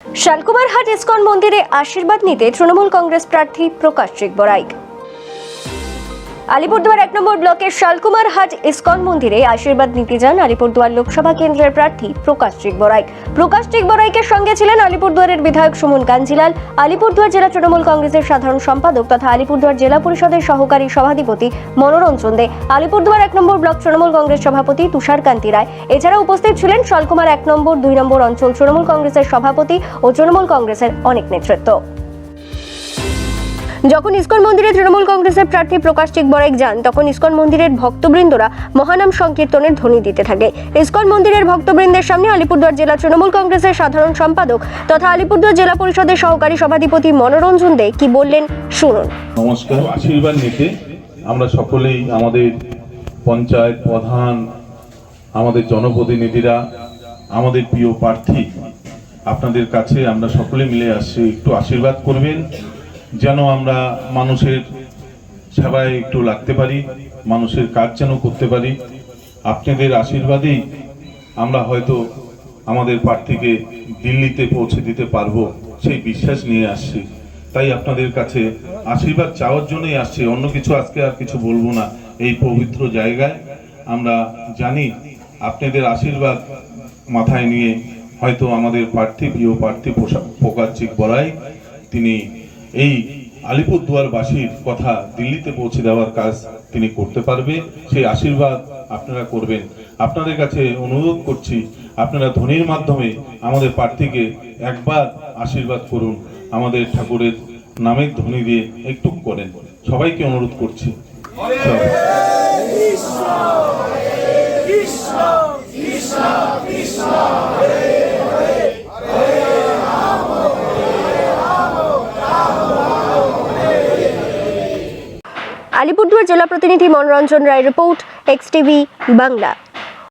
শালকুমারহাট ISKCON মন্দিরে আশীর্বাদ নিতে তৃণমূল কংগ্রেস প্রার্থী প্রকাশ বরাইক আলিপুরদুয়ার এক নম্বর ব্লকের শালকুমারহাট ইসকন মন্দিরে আশীর্বাদ নিতে যান আলিপুরদুয়ার লোকসভা কেন্দ্রের প্রার্থী প্রকাশ বরাইক প্রকাশ বরাইকের সঙ্গে ছিলেন আলিপুরদুয়ারের বিধায়ক সুমন কাঞ্জিলাল, আলিপুরদুয়ার জেলা তৃণমূল কংগ্রেসের সাধারণ সম্পাদক তথা আলিপুরদুয়ার জেলা পরিষদের সহকারী সভাধিপতি মনোরঞ্জন দে আলিপুরদুয়ার এক নম্বর ব্লক তৃণমূল কংগ্রেস সভাপতি তুষার কান্তি রায়। এছাড়া উপস্থিত ছিলেন শালকুমার এক নম্বর, দুই নম্বর অঞ্চল তৃণমূল কংগ্রেসের সভাপতি ও তৃণমূল কংগ্রেসের অনেক নেতৃত্ব। যখন ইস্কন মন্দিরে তৃণমূল কংগ্রেসের প্রার্থী প্রকাশ চিক যান, তখন ইস্কন মন্দিরের ভক্তবৃন্দরা মহানাম সংকীর্তনের ধ্বনি দিতে থাকে। ইস্কন মন্দিরের ভক্তবৃন্দের সামনে আলিপুরদুয়ার জেলা তৃণমূল কংগ্রেসের সাধারণ সম্পাদক তথা আলিপুরদুয়ার জেলা পরিষদের সহকারী সভাধিপতি মনোরঞ্জন দে কি বললেন, শুনুন। নমস্কার, আশীর্বাদ নিতে আমরা সকলেই আমাদের পঞ্চায়েত প্রধান, আমাদের জনপ্রতিনিধিরা, আমাদের প্রিয় প্রার্থী, আপনাদের কাছে আমরা সকলে মিলে আসছি, একটু আশীর্বাদ করবেন। যেন আমরা মানুষের সেবায় একটু লাগতে পারি, মানুষের কাজ যেন করতে পারি। আপনাদের আশীর্বাদেই আমরা হয়তো আমাদের প্রার্থীকে দিল্লিতে পৌঁছে দিতে পারব, সেই বিশ্বাস নিয়ে আসছি। তাই আপনাদের কাছে আশীর্বাদ চাওয়ার জন্যই আসছি। অন্য কিছু আজকে আর কিছু বলব না। এই পবিত্র জায়গায় আমরা জানি আপনাদের আশীর্বাদ মাথায় নিয়ে হয়তো আমাদের প্রার্থী, প্রিয় প্রার্থী প্রকাশিক বড়াই, তিনি এই আলিপুরদুয়ারবাসীর কথা দিল্লিতে পৌঁছে দেওয়ার কাজ তিনি করতে পারবে, সেই আশীর্বাদ আপনারা করবেন। আপনাদের কাছে অনুরোধ করছি, আপনারা ধ্বনির মাধ্যমে আমাদের প্রার্থীকে একবার আশীর্বাদ করুন, আমাদের ঠাকুরের নামের ধ্বনি দিয়ে একটু করেন। সবাইকে অনুরোধ করছি। আলিপুরদুয়ার জেলা প্রতিনিধি Manoranjan Roy report X TV Bangla.